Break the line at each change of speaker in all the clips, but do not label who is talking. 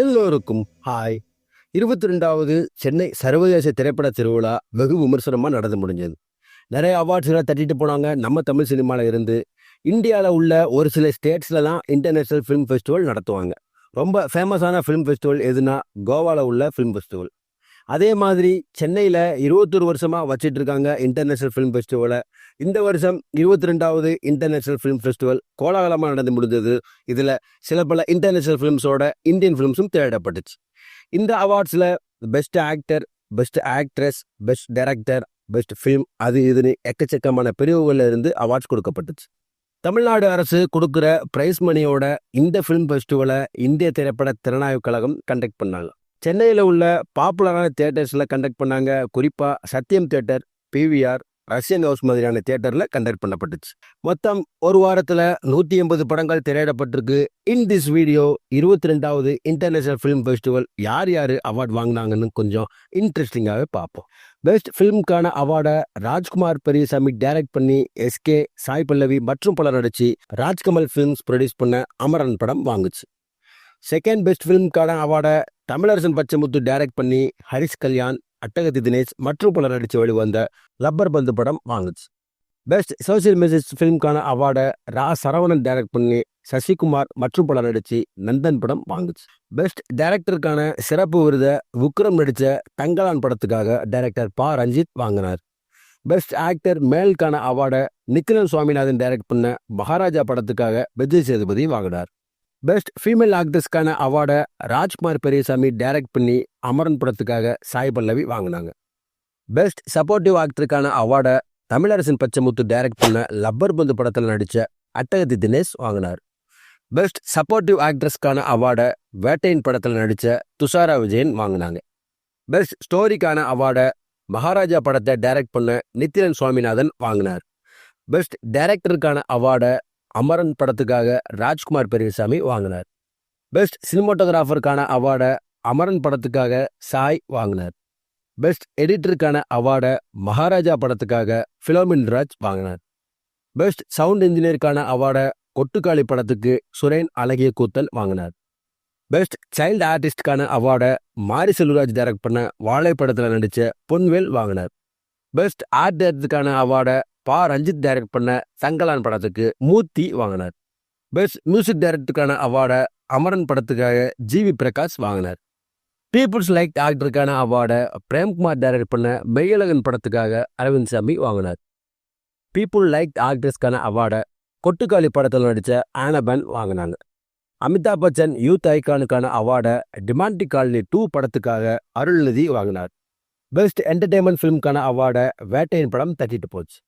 எல்லோருக்கும் ஹாய். இருபத்தி ரெண்டாவது சென்னை சர்வதேச திரைப்பட திருவிழா வெகு விமர்சனமாக நடந்து முடிஞ்சது. நிறைய அவார்ட்ஸ்லாம் தட்டிட்டு போனாங்க. நம்ம தமிழ் சினிமாவில் இருந்து இந்தியாவில் உள்ள ஒரு சில ஸ்டேட்ஸில் தான் இன்டர்நேஷ்னல் ஃபிலிம் ஃபெஸ்டிவல் நடத்துவாங்க. ரொம்ப ஃபேமஸான ஃபிலிம் ஃபெஸ்டிவல் எதுனா கோவாவில் உள்ள ஃபிலிம் ஃபெஸ்டிவல் அதே மாதிரி சென்னையில் இருபத்தொரு வருஷமாக வச்சிட்டு இருக்காங்க இன்டர்நேஷ்னல் ஃபிலிம் ஃபெஸ்டிவலை. இந்த வருஷம் இருபத்தி ரெண்டாவது இன்டர்நேஷ்னல் ஃபிலிம் ஃபெஸ்டிவல் கோலாகலமாக நடந்து முடிஞ்சது. இதில் சில பல இன்டர்நேஷ்னல் ஃபிலிம்ஸோட இந்தியன் ஃபிலிம்ஸும் தேடப்பட்டுச்சு. இந்த அவார்ட்ஸில் best actor best actress best director best film அது இதுன்னு எக்கச்சக்கமான பிரிவுகளில் இருந்து அவார்ட்ஸ் கொடுக்கப்பட்டுச்சு. தமிழ்நாடு அரசு கொடுக்குற பிரைஸ் மணியோட இந்த ஃபிலிம் ஃபெஸ்டிவலை இந்திய திரைப்பட திறனாய்வு கழகம் கண்டக்ட் பண்ணாங்க. சென்னையில் உள்ள பாப்புலரான தியேட்டர்ஸில் கண்டக்ட் பண்ணாங்க. குறிப்பாக Sathyam theatre PVR Russian house மாதிரியான தியேட்டரில் கண்டக்ட் பண்ணப்பட்டுச்சு. மொத்தம் ஒரு வாரத்தில் நூற்றி எண்பது படங்கள் திரையிடப்பட்டிருக்கு. இன் திஸ் வீடியோ இருபத்தி ரெண்டாவது இன்டர்நேஷனல் ஃபிலிம் ஃபெஸ்டிவல் யார் யார் அவார்ட் வாங்கினாங்கன்னு கொஞ்சம் இன்ட்ரெஸ்டிங்காகவே பார்ப்போம். பெஸ்ட் ஃபிலிம்க்கான அவார்டை ராஜ்குமார் பெரியசாமி டைரக்ட் பண்ணி எஸ்கே சாய் பல்லவி மற்றும் பலர் நடிச்சு ராஜ்கமல் ஃபிலிம்ஸ் ப்ரொடியூஸ் பண்ண அமரன் படம் வாங்குச்சு. செகண்ட் பெஸ்ட் ஃபிலிம்க்கான அவார்டை தமிழரசன் பச்சைமுத்து டைரக்ட் பண்ணி ஹரிஷ் கல்யாண் அட்டகத்தி தினேஷ் மற்றும் பலர் நடித்து வெளிவந்த ரப்பர் பந்து படம் வாங்குச்சு. பெஸ்ட் சோசியல் மெசேஜ் ஃபிலிம்க்கான அவார்டை ரா. சரவணன் டைரக்ட் பண்ணி சசிகுமார் மற்றும் பலர் நடித்து நந்தன் படம் வாங்குச்சு. பெஸ்ட் டைரக்டருக்கான சிறப்பு விருதை விக்ரம் நடித்த தங்கலான் படத்துக்காக டைரக்டர் பா. ரஞ்சித் வாங்கினார். பெஸ்ட் ஆக்டர் மேலுக்கான அவார்டை நிக்கிரன் சுவாமிநாதன் டைரக்ட் பண்ண மகாராஜா படத்துக்காக விஜய் சேதுபதி வாங்கினார். பெஸ்ட் ஃபீமேல் ஆக்ட்ரஸ்க்கான அவார்டை ராஜ்குமார் பெரியசாமி டைரக்ட் பண்ணி அமரன் படத்துக்காக சாய் பல்லவி வாங்கினாங்க. பெஸ்ட் சப்போர்ட்டிவ் ஆக்டருக்கான அவார்டை தமிழரசன் பச்சமுத்து டைரக்ட் பண்ண லப்பர் பந்து படத்தில் நடித்த அட்டகதி தினேஷ் வாங்கினார். பெஸ்ட் சப்போர்ட்டிவ் ஆக்ட்ரஸ்க்கான அவார்டை வேட்டையின் படத்தில் நடித்த துஷாரா விஜயன் வாங்கினாங்க. பெஸ்ட் ஸ்டோரிக்கான அவார்டை மகாராஜா படத்தை டைரக்ட் பண்ண நித்திரன் சுவாமிநாதன் வாங்கினார். பெஸ்ட் டைரக்டருக்கான அவார்டை அமரன் படத்துக்காக ராஜ்குமார் பெரியசாமி வாங்கினார். பெஸ்ட் சினிமாட்டோகிராஃபருக்கான அவார்டை அமரன் படத்துக்காக சாய் வாங்கினார். பெஸ்ட் எடிட்டருக்கான அவார்டை மகாராஜா படத்துக்காக ஃபிலோமின் ராஜ் வாங்கினார். பெஸ்ட் சவுண்ட் இன்ஜினியருக்கான அவார்டை கொட்டுக்காளி படத்துக்கு சுரேன் அழகிய கூத்தல் வாங்கினார். பெஸ்ட் சைல்டு ஆர்டிஸ்டுக்கான அவார்டை மாரி செல்வராஜ் டைரக்ட் பண்ண வாழை படத்தில் நடித்த பொன்வேல் வாங்கினார். பெஸ்ட் ஆர்ட் டைரக்டருக்கான அவார்டை பா. ரஞ்சித் டைரக்ட் பண்ண சங்கலான் படத்துக்கு மூர்த்தி வாங்கினார். பெஸ்ட் மியூசிக் டைரக்டருக்கான அவார்டை அமரன் படத்துக்காக ஜிவி பிரகாஷ் வாங்கினார். பீப்புள்ஸ் லைக் ஆக்டருக்கான அவார்டை பிரேம்குமார் டைரக்ட் பண்ண மெய்யழகன் படத்துக்காக அரவிந்த் சாமி வாங்கினார். பீப்புள் லைக் ஆக்டர்ஸ்க்கான அவார்டை கொட்டுக்காளி படத்தில் நடித்த ஆனபன் வாங்கினாங்க. Amitabh Bachchan youth ஐகானுக்கான அவார்டை Demonte Colony two படத்துக்காக அருள்நிதி வாங்கினார். பெஸ்ட் என்டர்டெயின்மெண்ட் ஃபிலிம்க்கான அவார்டை வேட்டையின் படம் தட்டிட்டு போச்சு.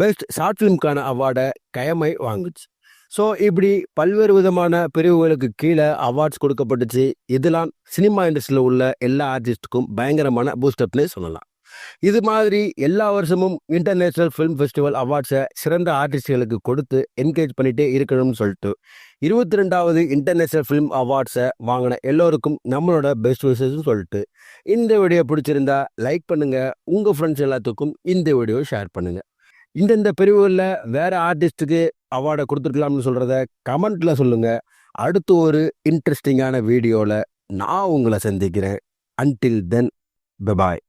பெஸ்ட் ஷார்ட் ஃபிலிம்க்கான அவார்டை கயமை வாங்குச்சு. ஸோ இப்படி பல்வேறு விதமான பிரிவுகளுக்கு கீழே அவார்ட்ஸ் கொடுக்கப்பட்டுச்சு. இதெல்லாம் சினிமா இண்டஸ்ட்ரியில் உள்ள எல்லா ஆர்டிஸ்ட்டுக்கும் பயங்கரமான பூஸ்டப்னே சொல்லலாம். இது மாதிரி எல்லா வருஷமும் இன்டர்நேஷ்னல் ஃபிலிம் ஃபெஸ்டிவல் அவார்ட்ஸை சிறந்த ஆர்டிஸ்ட்களுக்கு கொடுத்து என்கரேஜ் பண்ணிகிட்டே இருக்கணும்னு சொல்லிட்டு இருபத்தி ரெண்டாவது இன்டர்நேஷ்னல் ஃபிலிம் அவார்ட்ஸை வாங்கின எல்லோருக்கும் நம்மளோட பெஸ்ட் விஷஸ்ன்னு சொல்லிட்டு இந்த வீடியோ பிடிச்சிருந்தா லைக் பண்ணுங்கள் உங்கள் ஃப்ரெண்ட்ஸ் எல்லாத்துக்கும் இந்த வீடியோ ஷேர் பண்ணுங்கள் இந்தந்த பிரிவுகளில் வேறு ஆர்டிஸ்ட்டுக்கு அவார்டை கொடுத்துருக்கலாம்னு சொல்கிறத கமெண்ட்டில் சொல்லுங்கள் அடுத்து ஒரு இன்ட்ரெஸ்டிங்கான வீடியோவில் நான் உங்களை சந்திக்கிறேன். Until then bye bye